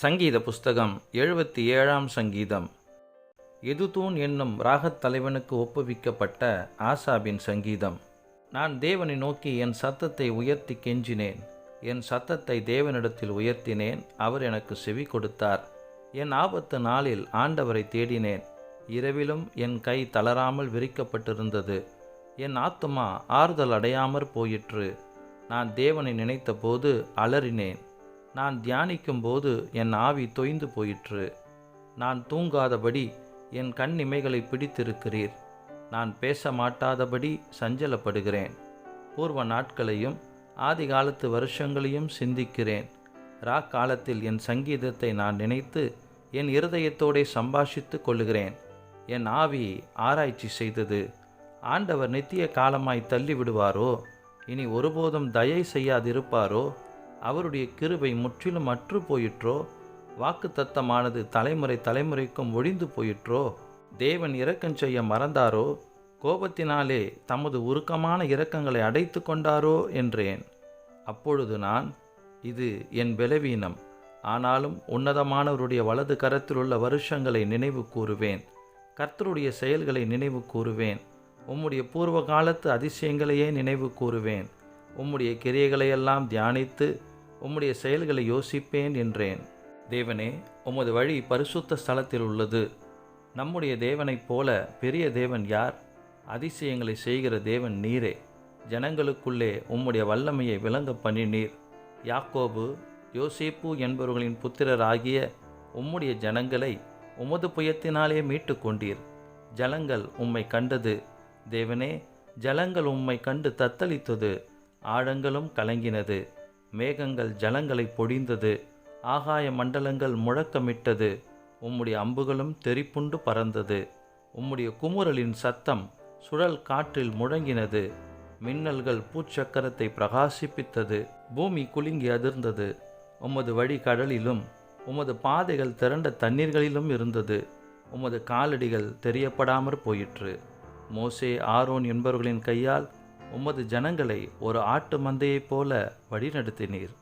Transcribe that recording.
சங்கீத புஸ்தகம் எழுபத்தி ஏழாம் சங்கீதம். எதுதூன் என்னும் ராகத் தலைவனுக்கு ஒப்புவிக்கப்பட்ட ஆசாபின் சங்கீதம். நான் தேவனை நோக்கி என் சத்தத்தை உயர்த்தி கெஞ்சினேன். என் சத்தத்தை தேவனிடத்தில் உயர்த்தினேன். அவர் எனக்கு செவி கொடுத்தார். என் ஆபத்து நாளில் ஆண்டவரை தேடினேன். இரவிலும் என் கை தளராமல் விரிக்கப்பட்டிருந்தது. என் ஆத்துமா ஆறுதல் அடையாமற் போயிற்று. நான் தேவனை நினைத்தபோது அலறினேன். நான் தியானிக்கும்போது என் ஆவி தொய்ந்து போயிற்று. நான் தூங்காதபடி என் கண் இமைகளை பிடித்திருக்கிறீர். நான் பேச மாட்டாதபடி சஞ்சலப்படுகிறேன். பூர்வ நாட்களையும் ஆதி காலத்து வருஷங்களையும் சிந்திக்கிறேன். ரா காலத்தில் என் சங்கீதத்தை நான் நினைத்து என் இருதயத்தோடே சம்பாஷித்து கொள்ளுகிறேன். என் ஆவி ஆராய்ச்சி செய்தது. ஆண்டவர் நித்திய காலமாய் தள்ளி விடுவாரோ இனி ஒருபோதும் தயை செய்யாதிருப்பாரோ? அவருடைய கிருபை முற்றிலும் அற்று போயிற்றோ வாக்குத்தத்தமானது தலைமுறை தலைமுறைக்கும் ஒழிந்து போயிற்றோ? தேவன் இரக்கம் செய்ய மறந்தாரோ? கோபத்தினாலே தமது உருக்கமான இரக்கங்களை அடைத்து கொண்டாரோ? என்றேன். அப்பொழுது நான் இது என் பலவீனம். ஆனாலும் உன்னதமானவருடைய வலது கரத்தில் உள்ள வருஷங்களை நினைவு கூறுவேன். கர்த்தருடைய செயல்களை நினைவு கூறுவேன். உம்முடைய பூர்வ காலத்து அதிசயங்களையே நினைவு கூறுவேன். உம்முடைய கிரியைகளையெல்லாம் தியானித்து உம்முடைய செயல்களை யோசிப்பேன் என்றேன். தேவனே உமது வழி பரிசுத்த ஸ்தலத்தில் உள்ளது. நம்முடைய தேவனைப் போல பெரிய தேவன் யார்? அதிசயங்களை செய்கிற தேவன் நீரே. ஜனங்களுக்குள்ளே உம்முடைய வல்லமையை விளங்க பண்ணினீர். யாக்கோபு யோசேப்பு என்பவர்களின் புத்திரராகிய உம்முடைய ஜனங்களை உமது புயத்தினாலே மீட்டு கொண்டீர் ஜலங்கள் உம்மை கண்டது. தேவனே ஜலங்கள் உம்மை கண்டு தத்தளித்தது. ஆழங்களும் கலங்கினது. மேகங்கள் ஜலங்களை பொழிந்தது. ஆகாய மண்டலங்கள் முழக்கமிட்டது. உம்முடைய அம்புகளும் தெரிப்புண்டு பறந்தது. உம்முடைய குமுறலின் சத்தம் சுழல் காற்றில் முழங்கினது. மின்னல்கள் பூச்சக்கரத்தை பிரகாசிப்பித்தது. பூமி குலுங்கி அதிர்ந்தது. உமது வழி கடலிலும் உமது பாதைகள் திரண்ட தண்ணீர்களிலும் இருந்தது. உமது காலடிகள் தெரியப்படாமற் போயிற்று. மோசே ஆரோன் என்பவர்களின் கையால் உமது ஜனங்களை ஒரு ஆட்டு மந்தையைப் போல வழிநடத்தினீர்.